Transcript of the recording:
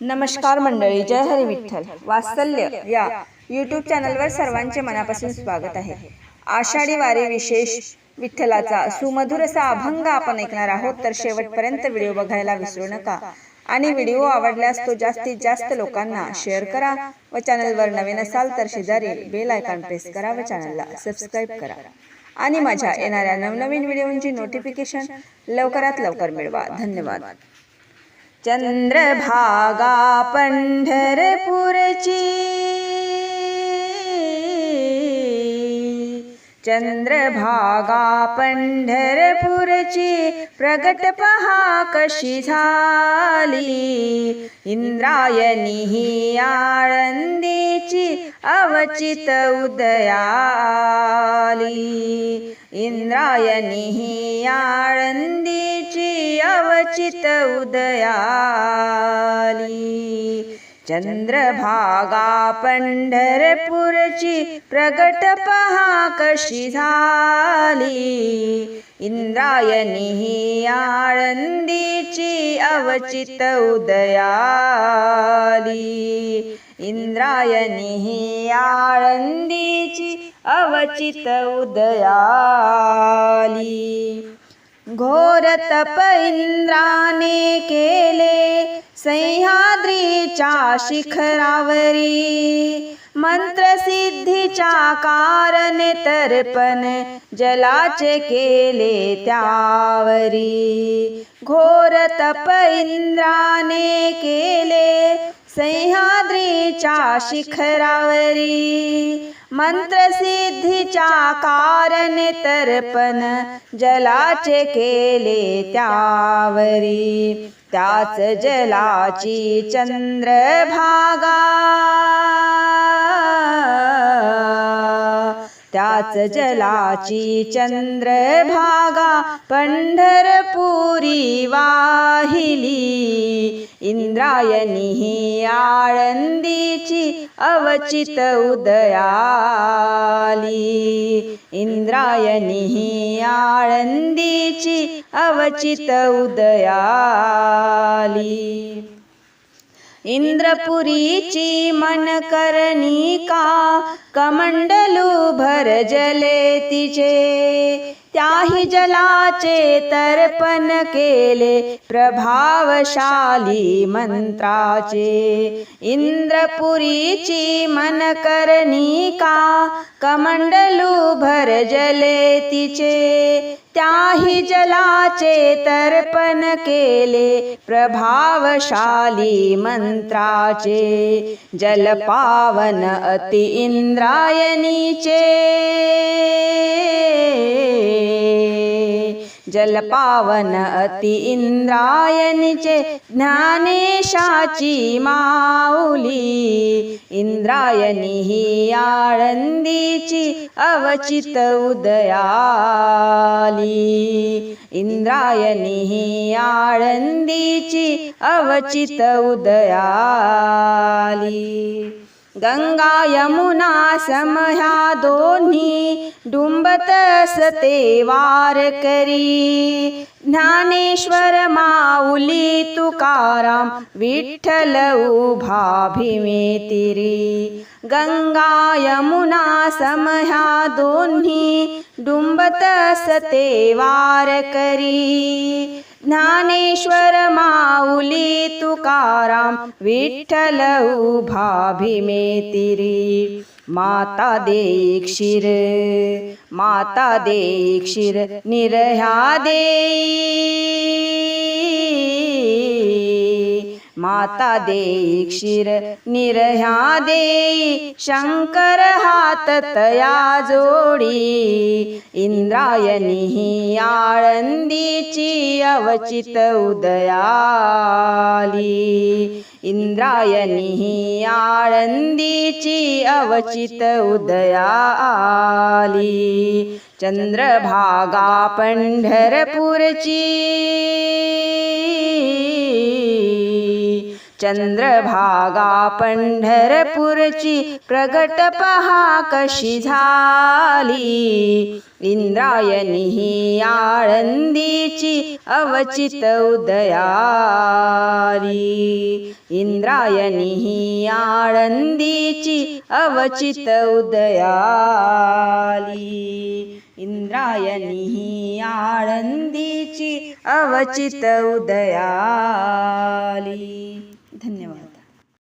नमस्कार मंडळी जय हरी विठ्ठल. वात्सल्य या यूट्यूब चॅनलवर सर्वांचे मनापासून स्वागत आहे. आषाढी वारी विशेष विठ्ठलाचा सुमधुर असा अभंग आपण ऐकणार आहोत तर शेवटपर्यंत व्हिडिओ बघायला विसरू नका. आणि व्हिडिओ आवडल्यास तो जास्तीत जास्त लोकांना शेअर करा व चॅनलवर नवीन असाल तर शेजारी बेल आयकॉन प्रेस करा व चॅनलला सबस्क्राईब करा. आणि माझ्या येणाऱ्या नवनवीन व्हिडिओंची नोटिफिकेशन लवकरात लवकर मिळवा. धन्यवाद. चंद्रभागा पंढरपूरची. चंद्रभागा पंढरपूरची प्रगट पहा कशी झाली. इंद्रायणी ही आळंदीची अवचित उदयाली. इंद्रायणी ही आळंदीची अवचित उदयाली. चंद्रभागा पंढरपूरची प्रगट पहा कशी झाली. इंद्रायणी ही आळंदीची अवचित उदयाली. इंद्रायणी ही आळंदीची अवचित उदयाली. घोर तप इंद्राने केले. सह्याद्रीच्या शिखरावरी मंत्रसिद्धीच्या कारणे तर्पण जलाचे केले त्यावरी. घोर तप इंद्राने केले सह्याद्रीच्या शिखरावरी मंत्रसिद्धीच्या कारणे तर्पण जलाचे केले त्यावरी. त्याच जलाची चंद्रभागा। त्याच जलाची चंद्रभागा पंढरपुरी वाहिली. इंद्रायणी ही आळंदीची अवचित उदयाली. इंद्रायणी ही आळंदीची अवचित उदयाली. इंद्रपुरीची मनकर्णिका कमंडलू भर जले तिचे त्याही जलाचे तर्पण केले प्रभावशाली मंत्राचे. इंद्रपुरीची मनकर्णिका कमंडलू भर जले तिचे. त्याही जलाचे तर्पण केले प्रभावशाली मंत्राचे. जल पावन अति इंद्रायणीचे. जलपावन अति इंद्रायणीचे ज्ञानेशाची माऊली. इंद्रायणी ही आळंदीची अवचित उदयाली. इंद्रायणी ही आळंदीची अवचित उदयाली. गंगा यमुना समह्या दोन्ही डुंबत सते वार करी. ज्ञानेश्वर माऊली तुकाराम विठ्ठल उभा भीमेतिरी गंगा यमुना समह्या दोन्ही डुंबत सते वार करी. ज्ञानेश्वर माऊली तुकाराम विठ्ठल उभा भीमेतिरी माता देक्षीर माता देक्षीर निरह्या देई. माता देक्षीर निरह्या देई शंकर हात तया जोडी इंद्रायणी ही आळंदीची अवचित उदयाली. इंद्रायणी ही आळंदीची अवचित उदयाली. चंद्रभागा पंढरपूरची चंद्रभागा पंढरपूरची प्रगट पहा कशी झाली. इंद्रायणी ही आळंदीची अवचित उदयारी. इंद्रायणी ही आळंदीची अवचित उदयाली इंद्रायणी ही आळंदीची अवचित उदयाली